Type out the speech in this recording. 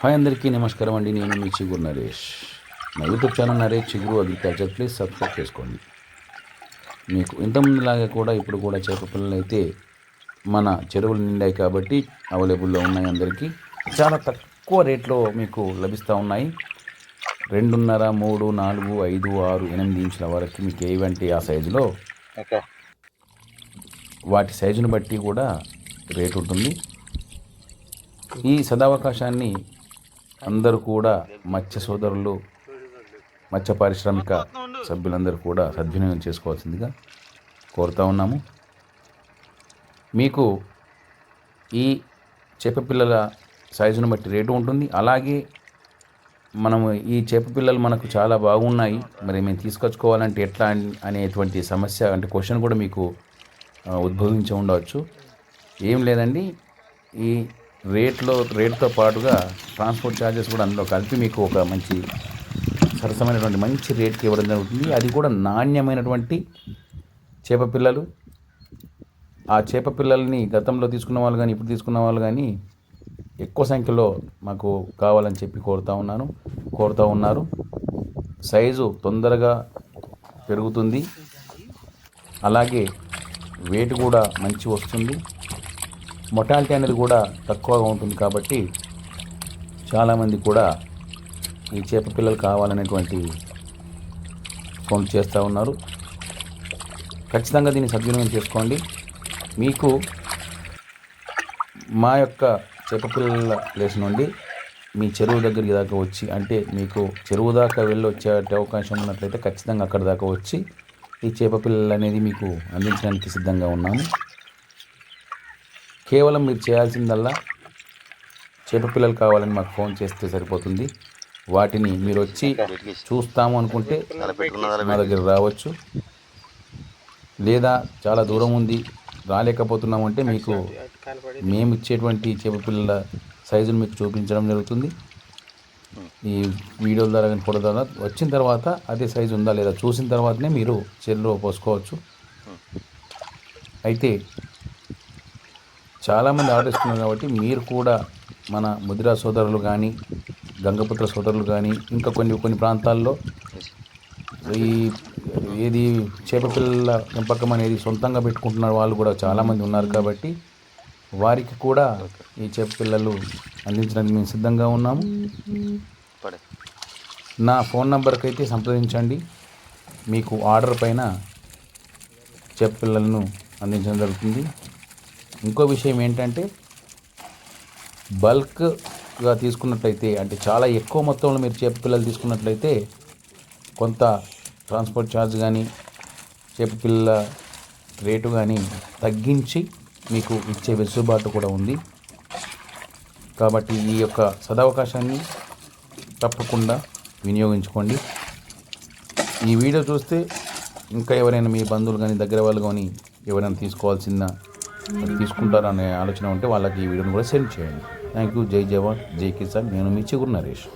Hi అందరికీ నమస్కారం అండి. నేను మీ చిగురు నరేష్. నా యూట్యూబ్ ఛానల్ నరేష్ చిగురు అగ్రికల్చర్. ప్లీజ్ సబ్స్క్రైబ్ చేసుకోండి. మీకు ఇంతకుముందులాగా కూడా ఇప్పుడు కూడా చేప పిల్లలు అయితే మన చెరువులు నిండాయి కాబట్టి అవైలబుల్లో ఉన్నాయి అందరికీ. చాలా తక్కువ రేట్లో మీకు లభిస్తూ ఉన్నాయి. రెండున్నర మూడు నాలుగు ఐదు ఆరు ఎనిమిది ఇంచుల వరకు మీకు ఏవంటి ఆ సైజులో ఓకే. వాటి సైజును బట్టి కూడా రేట్ ఉంటుంది. ఈ సదావకాశాన్ని అందరూ కూడా మత్స్య సోదరులు మత్స్య పారిశ్రామిక సభ్యులందరూ కూడా సద్వినియోగం చేసుకోవాల్సిందిగా కోరుతా ఉన్నాము. మీకు ఈ చేప పిల్లల సైజును బట్టి రేటు ఉంటుంది. అలాగే మనము ఈ చేప పిల్లలు మనకు చాలా బాగున్నాయి. మరి మేము తీసుకొచ్చుకోవాలంటే ఎట్లా అని- అనేటువంటి సమస్య అంటే క్వశ్చన్ కూడా మీకు ఉద్భవించి ఉండవచ్చు. ఏం లేదండి. ఈ రేట్లో రేట్తో పాటుగా ట్రాన్స్పోర్ట్ ఛార్జెస్ కూడా అందులో కలిపి మీకు ఒక మంచి సరసమైనటువంటి మంచి రేట్కి ఇవ్వడం జరుగుతుంది. అది కూడా నాణ్యమైనటువంటి చేప పిల్లలు. ఆ చేప పిల్లల్ని గతంలో తీసుకున్న వాళ్ళు కానీ ఇప్పుడు తీసుకున్న వాళ్ళు కానీ ఎక్కువ సంఖ్యలో మాకు కావాలని చెప్పి కోరుతా ఉన్నాను కోరుతూ ఉన్నారు. సైజు తొందరగా పెరుగుతుంది. అలాగే వెయిట్ కూడా మంచి వస్తుంది. మొటాలిటీ అనేది కూడా తక్కువగా ఉంటుంది కాబట్టి చాలామంది కూడా ఈ చేప పిల్లలు కావాలనేటువంటి ఫోన్ చేస్తూ ఉన్నారు. ఖచ్చితంగా దీన్ని సద్వినియోగం చేసుకోండి. మీకు మా యొక్క చేప పిల్లల ప్లేస్ నుండి మీ చెరువు దగ్గరికి దాకా వచ్చి అంటే మీకు చెరువు దాకా వెళ్ళి వచ్చే అవకాశం ఉన్నట్లయితే ఖచ్చితంగా అక్కడ దాకా వచ్చి ఈ చేప పిల్లలు అనేది మీకు అందించడానికి సిద్ధంగా ఉన్నాము. కేవలం మీరు చేయాల్సిందల్లా చేప పిల్లలు కావాలని మాకు ఫోన్ చేస్తే సరిపోతుంది. వాటిని మీరు వచ్చి చూస్తాము అనుకుంటే మా దగ్గర రావచ్చు. లేదా చాలా దూరం ఉంది రాలేకపోతున్నామంటే మీకు మేము ఇచ్చేటువంటి చేప పిల్లల సైజును మీకు చూపించడం జరుగుతుంది. ఈ వీడియో ద్వారా కానీ ఫోటో ద్వారా వచ్చిన తర్వాత అదే సైజు ఉందా లేదా చూసిన తర్వాతనే మీరు చెరువులో పోసుకోవచ్చు. అయితే చాలామంది ఆర్డర్ ఇస్తున్నారు కాబట్టి మీరు కూడా మన ముదిరా సోదరులు కానీ గంగపుత్ర సోదరులు కానీ ఇంకా కొన్ని కొన్ని ప్రాంతాల్లో ఈ ఏది చేపపిల్లల పెంపకం అనేది సొంతంగా పెట్టుకుంటున్న వాళ్ళు కూడా చాలామంది ఉన్నారు కాబట్టి వారికి కూడా ఈ చేప పిల్లలు అందించడానికి మేము సిద్ధంగా ఉన్నాము. నా ఫోన్ నంబర్కి అయితే సంప్రదించండి. మీకు ఆర్డర్ పైన చేప పిల్లలను అందించడం జరుగుతుంది. ఇంకో విషయం ఏంటంటే బల్క్గా తీసుకున్నట్లయితే అంటే చాలా ఎక్కువ మొత్తంలో మీరు చేప పిల్లలు తీసుకున్నట్లయితే కొంత ట్రాన్స్పోర్ట్ ఛార్జ్ కానీ చేప పిల్లల రేటు కానీ తగ్గించి మీకు ఇచ్చే వెసులుబాటు కూడా ఉంది. కాబట్టి ఈ యొక్క సదవకాశాన్ని తప్పకుండా వినియోగించుకోండి. ఈ వీడియో చూస్తే ఇంకా ఎవరైనా మీ బంధువులు కానీ దగ్గర వాళ్ళు కానీ ఎవరైనా తీసుకోవాల్సిన తీసుకుంటారనే ఆలోచన ఉంటే వాళ్ళకి ఈ వీడియోని కూడా సెండ్ చేయండి. థ్యాంక్ యూ జై జవాన్ జై కిసాన్. నేను మీ చిగురు నరేష్.